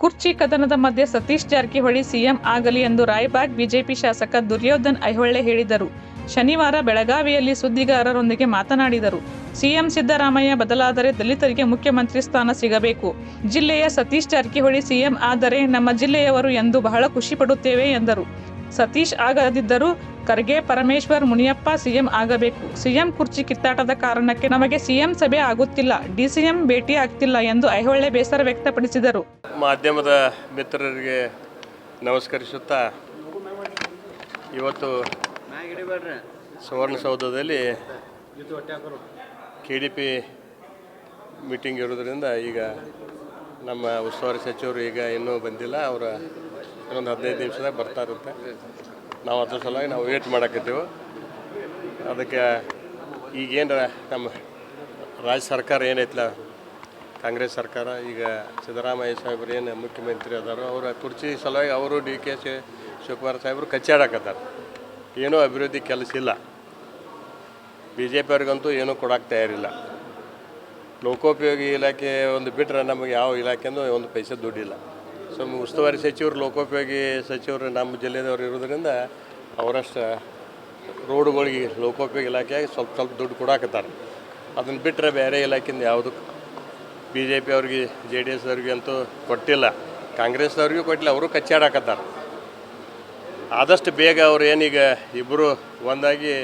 ಕುರ್ಚಿ ಕದನದ ಮಧ್ಯೆ ಸತೀಶ್ ಜಾರಕಿಹೊಳಿ ಸಿಎಂ ಆಗಲಿ ಎಂದು ರಾಯಬಾಗ್ ಬಿಜೆಪಿ ಶಾಸಕ ದುರ್ಯೋಧನ್ ಐಹೊಳ್ಳೆ ಹೇಳಿದರು. ಶನಿವಾರ ಬೆಳಗಾವಿಯಲ್ಲಿ ಸುದ್ದಿಗಾರರೊಂದಿಗೆ ಮಾತನಾಡಿದರು. ಸಿಎಂ ಸಿದ್ದರಾಮಯ್ಯ ಬದಲಾದರೆ ದಲಿತರಿಗೆ ಮುಖ್ಯಮಂತ್ರಿ ಸ್ಥಾನ ಸಿಗಬೇಕು. ಜಿಲ್ಲೆಯ ಸತೀಶ್ ಜಾರಕಿಹೊಳಿ ಸಿಎಂ ಆದರೆ ನಮ್ಮ ಜಿಲ್ಲೆಯವರು ಎಂದು ಬಹಳ ಖುಷಿ ಪಡುತ್ತೇವೆ ಎಂದರು. ಸತೀಶ್ ಆಗದಿದ್ದರೂ ಖರ್ಗೆ, ಪರಮೇಶ್ವರ್, ಮುನಿಯಪ್ಪ ಸಿಎಂ ಆಗಬೇಕು. ಸಿಎಂ ಕುರ್ಚಿ ಕಿತ್ತಾಟದ ಕಾರಣಕ್ಕೆ ನಮಗೆ ಸಿಎಂ ಸಭೆ ಆಗುತ್ತಿಲ್ಲ. ಡಿಸಿಎಂ ಭೇಟಿ ಆಗ್ತಿಲ್ಲ ಎಂದು ಐಹೊಳೆ ಬೇಸರ ವ್ಯಕ್ತಪಡಿಸಿದರು. ಮಾಧ್ಯಮದ ಮಿತ್ರರಿಗೆ ನಮಸ್ಕರಿಸುತ್ತಾ ಇವತ್ತು ಸುವರ್ಣಸೌಧದಲ್ಲಿ ಕೆ ಡಿ ಪಿ ಮೀಟಿಂಗ್ ಇರೋದ್ರಿಂದ ಈಗ ನಮ್ಮ ಉಸ್ತುವಾರಿ ಸಚಿವರು ಈಗ ಇನ್ನೂ ಬಂದಿಲ್ಲ. ಅವರ ಇನ್ನೊಂದು ಹದಿನೈದು ನಿಮಿಷದಾಗ ಇರುತ್ತೆ. ನಾವು ಅದ್ರ ಸಲುವಾಗಿ ನಾವು ವೇಟ್ ಮಾಡಕತ್ತೀವಿ. ಅದಕ್ಕೆ ಈಗೇನು ನಮ್ಮ ರಾಜ್ಯ ಸರ್ಕಾರ ಏನೈತಲ್ಲ ಕಾಂಗ್ರೆಸ್ ಸರ್ಕಾರ, ಈಗ ಸಿದ್ದರಾಮಯ್ಯ ಸಾಹೇಬ್ರು ಏನು ಮುಖ್ಯಮಂತ್ರಿ ಅದಾರೋ, ಅವರ ಕುರ್ಚಿ ಸಲುವಾಗಿ ಅವರು ಡಿ ಕೆ ಶಿ ಶಿವಕುಮಾರ್ ಸಾಹೇಬರು ಕಚ್ಚಾಡಕತ್ತಾರೆ ಏನೂ ಅಭಿವೃದ್ಧಿ ಕೆಲಸ ಇಲ್ಲ. ಬಿ ಜೆ ಪಿಯವ್ರಿಗಂತೂ ಏನೂ ಕೊಡೋಕ್ಕೆ ತಯಾರಿಲ್ಲ. ಲೋಕೋಪಯೋಗಿ ಇಲಾಖೆ ಒಂದು ಬಿಟ್ಟರೆ ನಮಗೆ ಯಾವ ಇಲಾಖೆನೂ ಒಂದು ಪೈಸೆ ದುಡ್ಡಿಲ್ಲ. ಸೊ, ಉಸ್ತುವಾರಿ ಸಚಿವರು, ಲೋಕೋಪಯೋಗಿ ಸಚಿವರು ನಮ್ಮ ಜಿಲ್ಲೆದವ್ರು ಇರೋದ್ರಿಂದ ಅವರಷ್ಟು ರೋಡುಗಳಿಗೆ ಲೋಕೋಪಯೋಗಿ ಇಲಾಖೆಯಾಗಿ ಸ್ವಲ್ಪ ಸ್ವಲ್ಪ ದುಡ್ಡು ಕೊಡಾಕತ್ತಾರೆ ಅದನ್ನು ಬಿಟ್ಟರೆ ಬೇರೆ ಇಲಾಖೆಯಿಂದ ಯಾವುದು ಬಿ ಜೆ ಪಿ ಅವ್ರಿಗೆ, ಜೆ ಡಿ ಎಸ್ ಅವ್ರಿಗೆ ಅಂತೂ ಕೊಟ್ಟಿಲ್ಲ. ಕಾಂಗ್ರೆಸ್ನವ್ರಿಗೂ ಕೊಟ್ಟಿಲ್ಲ, ಅವರು ಕಚ್ಚಾಡಾಕತ್ತಾರೆ ಆದಷ್ಟು ಬೇಗ ಅವ್ರು ಏನೀಗ ಇಬ್ಬರು ಒಂದಾಗಿ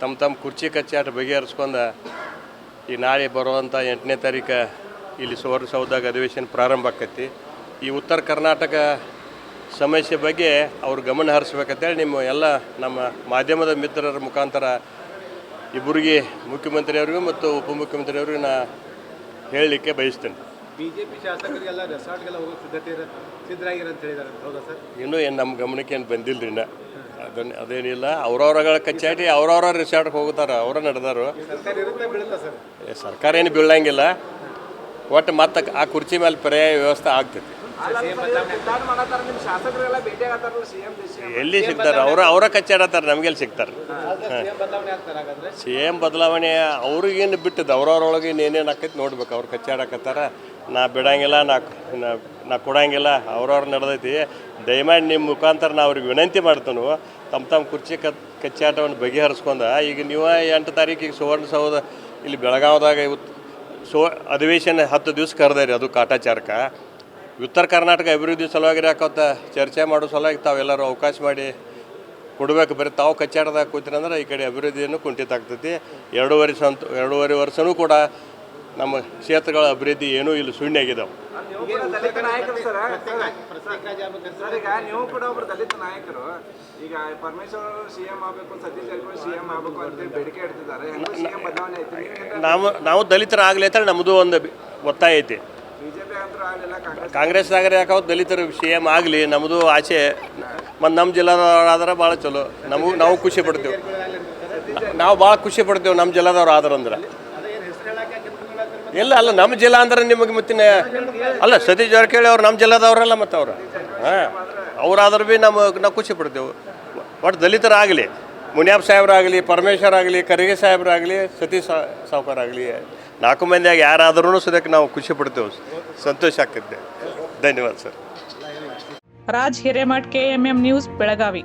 ತಮ್ಮ ತಮ್ಮ ಕುರ್ಚಿ ಕಚ್ಚಾಟ ಬಗೆಹರಿಸ್ಕೊಂಡ ಈ ನಾಳೆ ಬರುವಂಥ ಎಂಟನೇ ತಾರೀಕು ಇಲ್ಲಿ ಸುವರ್ಣಸೌಧದಾಗ ಅಧಿವೇಶನ ಪ್ರಾರಂಭ ಆಕೈತಿ. ಈ ಉತ್ತರ ಕರ್ನಾಟಕ ಸಮಸ್ಯೆ ಬಗ್ಗೆ ಅವ್ರು ಗಮನ ಹರಿಸ್ಬೇಕಂತೇಳಿ ನಿಮ್ಮ ಎಲ್ಲ ನಮ್ಮ ಮಾಧ್ಯಮದ ಮಿತ್ರರ ಮುಖಾಂತರ ಇಬ್ಬರಿಗೆ ಮುಖ್ಯಮಂತ್ರಿಯವ್ರಿಗೂ ಮತ್ತು ಉಪಮುಖ್ಯಮಂತ್ರಿಯವ್ರಿಗೂ ನಾ ಹೇಳಲಿಕ್ಕೆ ಬಯಸ್ತೇನೆ. ಬಿಜೆಪಿ ಶಾಸಕರಿಗೆಲ್ಲ ರೆಸಾರ್ಟ್ಗೆಲ್ಲ ಹೋಗೋ ಸಿದ್ಧತೆ ಸಿದ್ಧರಾಗಿರ ಅಂತ ಹೇಳಿದ್ದಾರೆ ಹೌದಾ ಸರ್? ಇನ್ನೂ ಏನು ನಮ್ಮ ಗಮನಕ್ಕೆ ಏನು ಬಂದಿಲ್ಲ ರೀ ಅದನ್ನು ಅದೇನಿಲ್ಲ. ಅವ್ರವ್ರಗಳ ಕಚ್ಚಾಟಿ ಅವ್ರವ್ರ ರಿಸಾರ್ಟ್ಗೆ ಹೋಗ್ತಾರೆ ಅವರ ನಡೆದಾರು. ಸರ್ಕಾರ ಏನು ಬೀಳಂಗಿಲ್ಲ ಒಟ್ಟು ಮತ್ತೆ ಆ ಕುರ್ಚಿ ಮೇಲೆ ಪರ್ಯಾಯ ವ್ಯವಸ್ಥೆ ಆಗ್ತೈತಿ. ಎಲ್ಲಿ ಸಿಗ್ತಾರೆ? ಅವ್ರ ಅವರ ಕಚ್ಚಾಡತ್ತಾರೆ ನಮಗೆಲ್ಲಿ ಸಿಗ್ತಾರೆ? ಸಿಎಂ ಬದಲಾವಣೆ ಆಗ್ತಾರೆ ಹಾಗಾದ್ರೆ? ಸಿ ಎಂ ಬದಲಾವಣೆ ಅವ್ರಿಗೇನು ಬಿಟ್ಟದ್ದು? ಅವ್ರವ್ರೊಳಗೆ ಏನೇನು ಆಕೈತಿ ನೋಡ್ಬೇಕು. ಅವ್ರು ಕಚ್ಚಾಡಕತ್ತಾರ ನಾ ಬಿಡಂಗಿಲ್ಲ ನಾ ನಾ- ಕೊಡಂಗಿಲ್ಲ. ಅವ್ರವ್ರು ನಡೆದೈತಿ. ದಯಮಾಡಿ ನಿಮ್ಮ ಮುಖಾಂತರ ನಾ ಅವ್ರಿಗೆ ವಿನಂತಿ ಮಾಡ್ತಾನು. ತಮ್ಮ ತಮ್ಮ ಕುರ್ಚಿ ಕತ್ ಕಚ್ಚಾಟವನ್ನು ಬಗೆಹರಿಸ್ಕೊಂಡ. ಈಗ ನೀವು ಎಂಟು ತಾರೀಕಿಗೆ ಸುವರ್ಣಸೌಧ ಇಲ್ಲಿ ಬೆಳಗಾವ್ದಾಗ ಇವತ್ತು ಸೋ ಅಧಿವೇಶನ ಹತ್ತು ದಿವ್ಸ ರೀ ಅದು ಕಾಟಾಚಾರಕ್ಕೆ. ಉತ್ತರ ಕರ್ನಾಟಕ ಅಭಿವೃದ್ಧಿ ಸಲುವಾಗಿ ಯಾಕಂತ ಚರ್ಚೆ ಮಾಡೋ ಸಲುವಾಗಿ ತಾವೆಲ್ಲರೂ ಅವಕಾಶ ಮಾಡಿ ಕೊಡಬೇಕು. ಬರೀ ತಾವು ಕಚ್ಚಾಡ್ದಾಗ ಕೂತ್ರಿ ಅಂದ್ರೆ ಈ ಕಡೆ ಅಭಿವೃದ್ಧಿಯನ್ನು ಕುಂಠಿತ ಆಗ್ತೈತಿ. ಎರಡೂವರೆ ಸಂತ ಎರಡೂವರೆ ವರ್ಷವೂ ಕೂಡ ನಮ್ಮ ಕ್ಷೇತ್ರಗಳ ಅಭಿವೃದ್ಧಿ ಏನೂ ಇಲ್ಲಿ ಶೂನ್ಯ ಆಗಿದ್ದಾವೆ ಈಗ ನೀವು ಕೂಡ ಒಬ್ರು ದಲಿತ ನಾಯಕರು. ಈಗ ಪರಮೇಶ್ವರ್ ಸಿಎಂ ಆಗಬೇಕು ಸತೀಶ್ ಜಾರಕಿಹೊಳಿ ಸಿಎಂ ಆಗಬೇಕು ಅಂತ ಬೇಡಿಕೆ ಇಡ್ತಿದ್ದಾರೆ. ಸಿಎಂ ಬದಲಾವಣೆ ಐತಿ ನಾವು ನಾವು ದಲಿತರಾಗಲಿ ಅಂತ ನಮ್ಮದು ಒಂದು ಒತ್ತಾಯ ಐತಿ. ಕಾಂಗ್ರೆಸ್ ಯಾಕಾವ್ ದಲಿತರು ಸಿ ಎಂ ಆಗಲಿ ನಮ್ಮದು ಆಚೆ ಮತ್ತು ನಮ್ಮ ಜಿಲ್ಲಾದವ್ರು ಆದ್ರೆ ಭಾಳ ಚಲೋ. ನಮಗೂ ನಾವು ಖುಷಿ ಪಡ್ತೇವೆ. ನಾವು ಭಾಳ ಖುಷಿ ಪಡ್ತೇವೆ ನಮ್ಮ ಜಿಲ್ಲಾದವ್ರು ಹೇಳಕ್ಕೆ ಕೆಲ್ಸ ಇಲ್ಲ, ಅಲ್ಲ ನಮ್ಮ ಜಿಲ್ಲಾ ಅಂದ್ರೆ ನಿಮಗೆ ಮತ್ತಿನ ಅಲ್ಲ, ಸತೀಶ್ ಜಾರಕಿಹೊಳಿ ಅವ್ರು ನಮ್ಮ ಜಿಲ್ಲಾದವರಲ್ಲ ಮತ್ತು ಅವ್ರು. ಹಾಂ, ಅವರಾದ್ರೂ ಭೀ ನಮ್ಮ ನಾವು ಖುಷಿ ಪಡ್ತೇವೆ. ಒಟ್ಟು ದಲಿತರಾಗಲಿ ಮುನಿಯಪ್ಪ ಸಾಹೇಬ್ರಾಗಲಿ ಪರಮೇಶ್ವರ್ ಆಗಲಿ ಕರಿಗೆ ಸಾಹೇಬ್ರಾಗಲಿ ಸತೀಶ್ ಸಾವ್ಕಾರ್ ಆಗಲಿ ನಾಲ್ಕು ಮಂದಿಯಾಗಿ ಯಾರಾದರೂ ಸುದಕ್ಕೆ ನಾವು ಖುಷಿ ಪಡ್ತೇವೆ. ಸಂತೋಷ ಆಗ್ತಿದ್ದೆ ಧನ್ಯವಾದ sir. Raj Hiremath KMM news Belagavi.